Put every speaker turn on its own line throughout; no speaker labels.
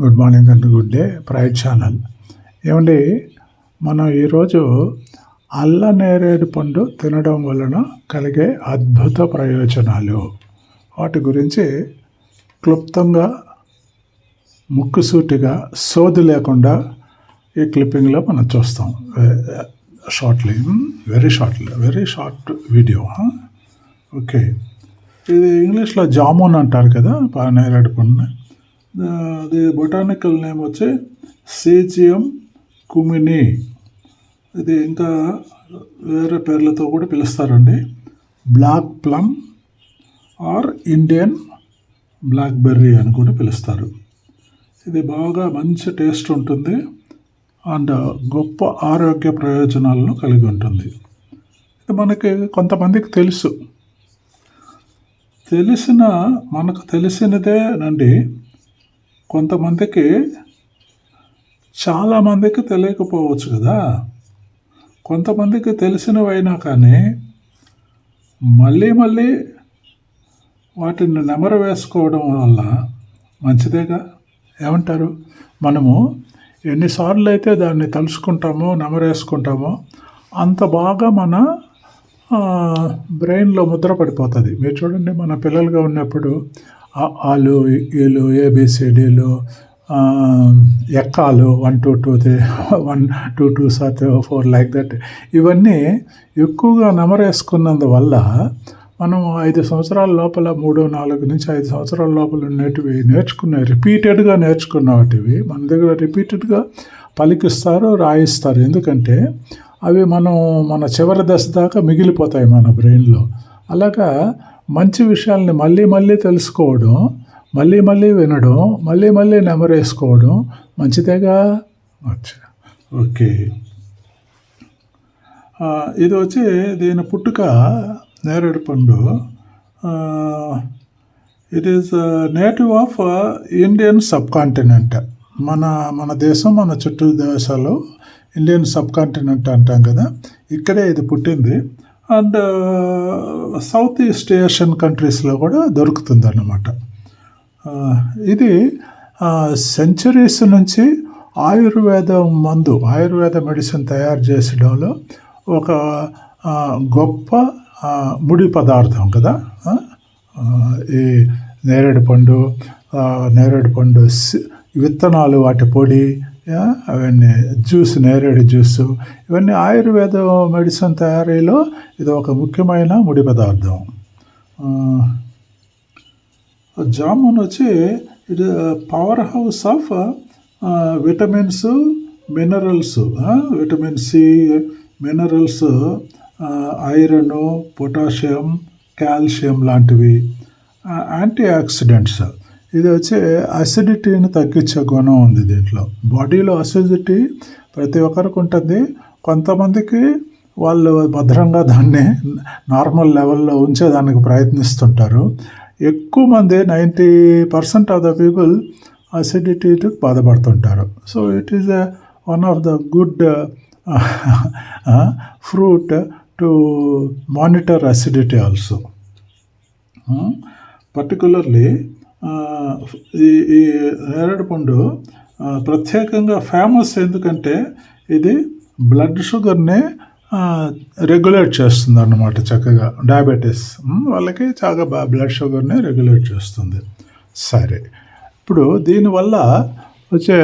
Good morning and good day Pride channel. ఏమండి మనం ఈరోజు అల్ల నేరేడు పండు తినడం వలన కలిగే అద్భుత ప్రయోజనాలు. వాటి గురించి క్లుప్తంగా ముక్కుసూటిగా సోది లేకుండా ఈ క్లిప్పింగ్లో మనం చూస్తాం. Shortly very shortly very short video okay. ఇది ఇంగ్లీష్లో జామున్ అంటారు కదా నేరేడు పండుని. అది బొటానికల్ నేమ్ వచ్చి సీజియం కుమిని. ఇది ఇంకా వేరే పేర్లతో కూడా పిలుస్తారండి. Black plum or Indian blackberry అని కూడా పిలుస్తారు. ఇది బాగా మంచి టేస్ట్ ఉంటుంది అండ్ గొప్ప ఆరోగ్య ప్రయోజనాలను కలిగి ఉంటుంది. ఇది మనకి కొంతమందికి తెలుసు. తెలిసిన మనకు తెలిసినదే నండి కొంతమందికి చాలామందికి తెలియకపోవచ్చు కదా. కొంతమందికి తెలిసినవైనా కానీ మళ్ళీ మళ్ళీ వాటిని నెమరు వేసుకోవడం వల్ల మంచిదేగా? ఏమంటారు? మనము ఎన్నిసార్లు అయితే దాన్ని తలుసుకుంటామో నెమరేసుకుంటామో అంత బాగా మన బ్రెయిన్లో ముద్ర పడిపోతుంది. మీరు చూడండి మన పిల్లలుగా ఉన్నప్పుడు ఆలు ఈలు ఏబిసిడీలు ఎక్కాలు one two two three one two two sir four like that. ఇవన్నీ ఎక్కువగా నెమరేసుకున్నందువల్ల మనం ఐదు సంవత్సరాల లోపల మూడు నాలుగు నుంచి ఐదు సంవత్సరాల లోపల ఉండేటివి నేర్చుకునే రిపీటెడ్గా నేర్చుకున్న వాటివి మన దగ్గర రిపీటెడ్గా పలికిస్తారు రాయిస్తారు. ఎందుకంటే అవి మనం మన చివరి దశ దాకా మిగిలిపోతాయి మన బ్రెయిన్లో. అలాగా మంచి విషయాల్ని మళ్ళీ మళ్ళీ తెలుసుకోవడం మళ్ళీ మళ్ళీ వినడం మళ్ళీ మళ్ళీ నెమరేసుకోవడం మంచిదేగా అచ్చా ఓకే. ఇది వచ్చి దీని పుట్టుక నేరేడు పండు. It is native of Indian subcontinent మన మన దేశం మన చుట్టూ దేశాలు ఇండియన్ సబ్ కాంటినెంట్ అంటాం కదా. ఇక్కడే ఇది పుట్టింది. అండ్ సౌత్ ఈస్ట్ ఏషియన్ కంట్రీస్లో కూడా దొరుకుతుంది అన్నమాట ఇది సెంచరీస్ నుంచి ఆయుర్వేద మందు ఆయుర్వేద మెడిసిన్ తయారు చేసడంలో ఒక గొప్ప ముడి పదార్థం కదా? ఈ నేరేడు పండు నేరేడు పండు విత్తనాలు వాటి పొడి అవన్నీ జ్యూస్ నేరేడు జ్యూసు ఇవన్నీ ఆయుర్వేద మెడిసిన్ తయారీలో ఇది ఒక ముఖ్యమైన ముడి పదార్థం. జామున్ వచ్చి ఇది power house of vitamins minerals vitamin C minerals iron potassium calcium లాంటివి యాంటీ ఆక్సిడెంట్స్ ఇది వచ్చి అసిడిటీని తగ్గించే గుణం ఉంది దీంట్లో. బాడీలో అసిడిటీ ప్రతి ఒక్కరికి ఉంటుంది. కొంతమందికి వాళ్ళు భద్రంగా దాన్ని నార్మల్ లెవెల్లో ఉంచేదానికి ప్రయత్నిస్తుంటారు. ఎక్కువ మంది ninety percent of the people అసిడిటీకి బాధపడుతుంటారు. So it is one of the good fruit to monitor acidity also particularly ఈ ఈ నేరేడు పండు ప్రత్యేకంగా ఫేమస్ ఎందుకంటే ఇది బ్లడ్ షుగర్ని రెగ్యులేట్ చేస్తుంది అన్నమాట చక్కగా డయాబెటీస్. వాళ్ళకి చాలా బా బ్లడ్ షుగర్ని రెగ్యులేట్ చేస్తుంది. సరే. ఇప్పుడు దీనివల్ల వచ్చే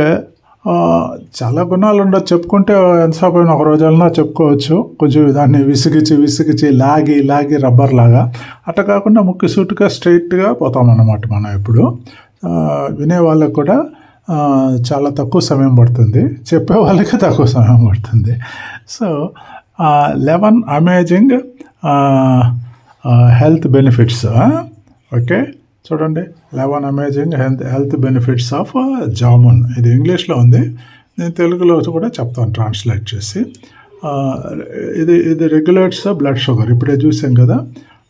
చాలా గుణాలు ఉండదు చెప్పుకుంటే ఎంతసేపు అయినా ఒక రోజైనా చెప్పుకోవచ్చు. కొంచెం దాన్ని విసిగిచి విసిగిచి లాగి లాగి రబ్బర్ లాగా. అట్లా కాకుండా ముక్కు సూటుగా స్ట్రైట్గా పోతామన్నమాట మనం ఇప్పుడు వినే వాళ్ళకు కూడా చాలా తక్కువ సమయం పడుతుంది. చెప్పే వాళ్ళకి తక్కువ సమయం పడుతుంది. So eleven amazing health benefits okay? చూడండి eleven amazing health health benefits of jamun ఇది ఇంగ్లీష్లో ఉంది. నేను తెలుగులో కూడా చెప్తాను ట్రాన్స్లేట్ చేసి. ఇది ఇది రెగ్యులేట్స్ బ్లడ్ షుగర్ ఇప్పుడే చూసాం కదా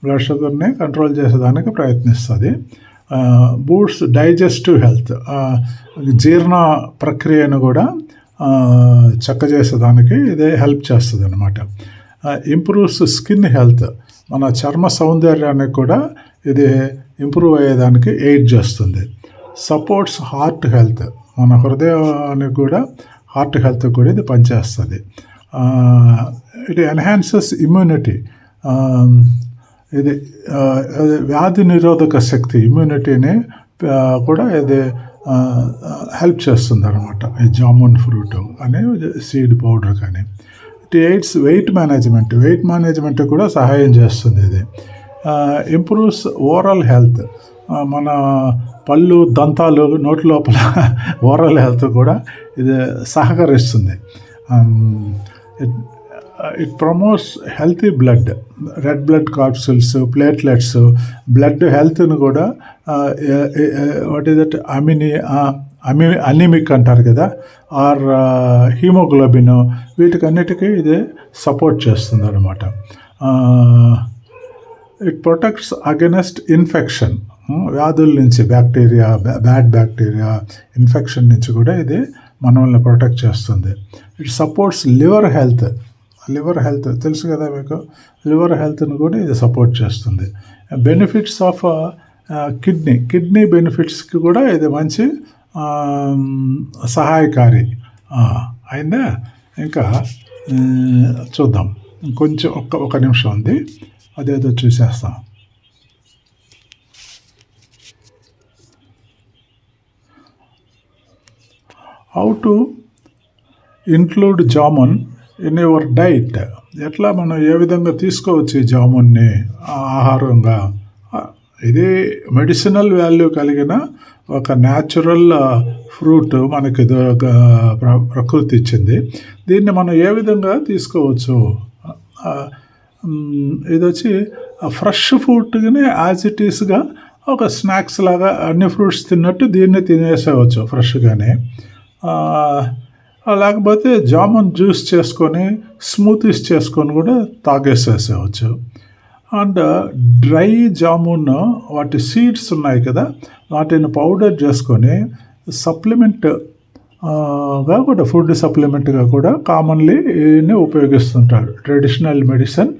బ్లడ్ షుగర్ని కంట్రోల్ చేసేదానికి ప్రయత్నిస్తుంది. బూట్స్ డైజెస్టివ్ హెల్త్ జీర్ణ ప్రక్రియను కూడా చక్క చేసేదానికి ఇదే హెల్ప్ చేస్తుంది అనమాట ఇంప్రూవ్స్ స్కిన్ హెల్త్ మన చర్మ సౌందర్యానికి కూడా ఇది ఇంప్రూవ్ అయ్యేదానికి ఎయిడ్ చేస్తుంది. Supports heart health. మన హృదయానికి కూడా హార్ట్ హెల్త్ కూడా ఇది పనిచేస్తుంది. It enhances immunity. ఇది వ్యాధి నిరోధక శక్తి ఇమ్యూనిటీని కూడా ఇది హెల్ప్ చేస్తుంది అనమాట ఈ జామున్ ఫ్రూట్ అని సీడ్ పౌడర్ కానీ. It aids weight management. Weight management కూడా సహాయం చేస్తుంది ఇది. ఇంప్రూవ్స్ ఓవరాల్ హెల్త్ మన పళ్ళు దంతాలు నోటి లోపల ఓవరాల్ హెల్త్ కూడా ఇది సహకరిస్తుంది. It promotes healthy blood red blood corpuscles platelets blood హెల్త్ను కూడా వాట్ ఈస్ దట్ అమిని అమి అనిమిక్ అంటారు కదా ఆర్ హీమోగ్లోబిన్ వీటికన్నిటికీ ఇది సపోర్ట్ చేస్తుంది అనమాట ఇట్ ప్రొటెక్ట్స్ అగెనెస్ట్ ఇన్ఫెక్షన్ వ్యాధుల నుంచి బ్యాక్టీరియా బ్యాడ్ బ్యాక్టీరియా ఇన్ఫెక్షన్ నుంచి కూడా ఇది మనల్ని ప్రొటెక్ట్ చేస్తుంది. It supports liver health liver health తెలుసు కదా మీకు? లివర్ హెల్త్ను కూడా ఇది సపోర్ట్ చేస్తుంది. బెనిఫిట్స్ ఆఫ్ కిడ్నీ కిడ్నీ బెనిఫిట్స్కి కూడా ఇది మంచి um, సహాయకారి. అయిందా? ఇంకా uh, చూద్దాం. కొంచెం ఒక్క ఒక నిమిషం ఉంది. అదేదో చూసేస్తాం. How to include jamun in your diet ఎట్లా మనం ఏ విధంగా తీసుకోవచ్చు ఈ జామున్ని? ఆహారంగా? ఇది మెడిసినల్ వాల్యూ కలిగిన ఒక న్యాచురల్ ఫ్రూట్ మనకి ప్రకృతి ఇచ్చింది. దీన్ని మనం ఏ విధంగా తీసుకోవచ్చు? ఇది వచ్చి ఫ్రెష్ ఫ్రూట్ని యాజ్ ఇట్ ఈస్గా ఒక స్నాక్స్ లాగా అన్ని ఫ్రూట్స్ తిన్నట్టు దీన్ని తినేసేవచ్చు ఫ్రెష్గానే. లేకపోతే జామున్ జ్యూస్ చేసుకొని స్మూతీస్ చేసుకొని కూడా తాగేసేసేవచ్చు. అండ్ డ్రై జామున్ వాటి సీడ్స్ ఉన్నాయి కదా వాటిని పౌడర్ చేసుకొని సప్లిమెంట్ కాకుండా ఫుడ్ సప్లిమెంట్గా కూడా కామన్లీ ఉపయోగిస్తుంటారు. Traditional medicine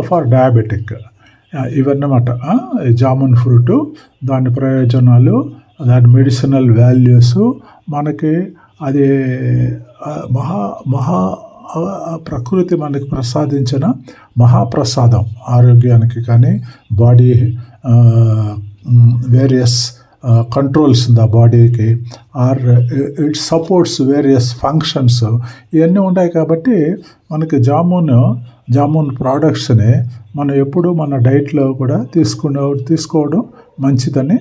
for diabetic. ఇవన్నమాట. జామున్ ఫ్రూట్ దాని ప్రయోజనాలు దాని మెడిసినల్ వాల్యూస్ మనకి అది మహా మహా ప్రకృతి మనకి ప్రసాదించిన మహాప్రసాదం. ఆరోగ్యానికి కానీ బాడీ వేరియస్ కంట్రోల్స్ ద బాడీకి or it supports various functions ఇవన్నీ ఉంటాయి కాబట్టి మనకి జామున్ జామున్ ప్రోడక్ట్స్ని మనం ఎప్పుడు మన డైట్లో కూడా తీసుకునే తీసుకోవడం మంచిదని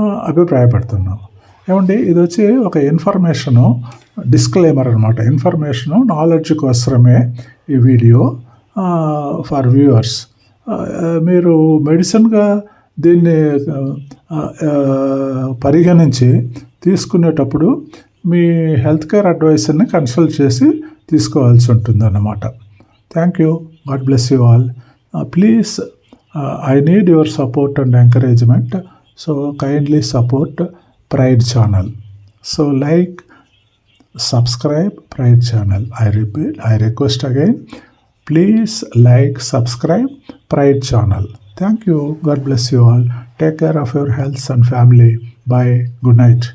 అభిప్రాయపడుతున్నాం. ఏమండి? ఇది వచ్చి ఒక ఇన్ఫర్మేషను డిస్క్లైమర్ అనమాట ఇన్ఫర్మేషను నాలెడ్జ్ కోసమే ఈ వీడియో ఫర్ వ్యూవర్స్ మీరు మెడిసిన్గా దీన్ని పరిగణించి తీసుకునేటప్పుడు మీ హెల్త్ కేర్ అడ్వైజర్ని కన్సల్ట్ చేసి తీసుకోవాల్సి ఉంటుంది అన్నమాట thank you. God bless you all. Please I need your support and encouragement. So kindly support Pride channel. So like subscribe Pride channel. I repeat I request again please like subscribe Pride channel. Thank you. God bless you all. Take care of your health and family. Bye. Good night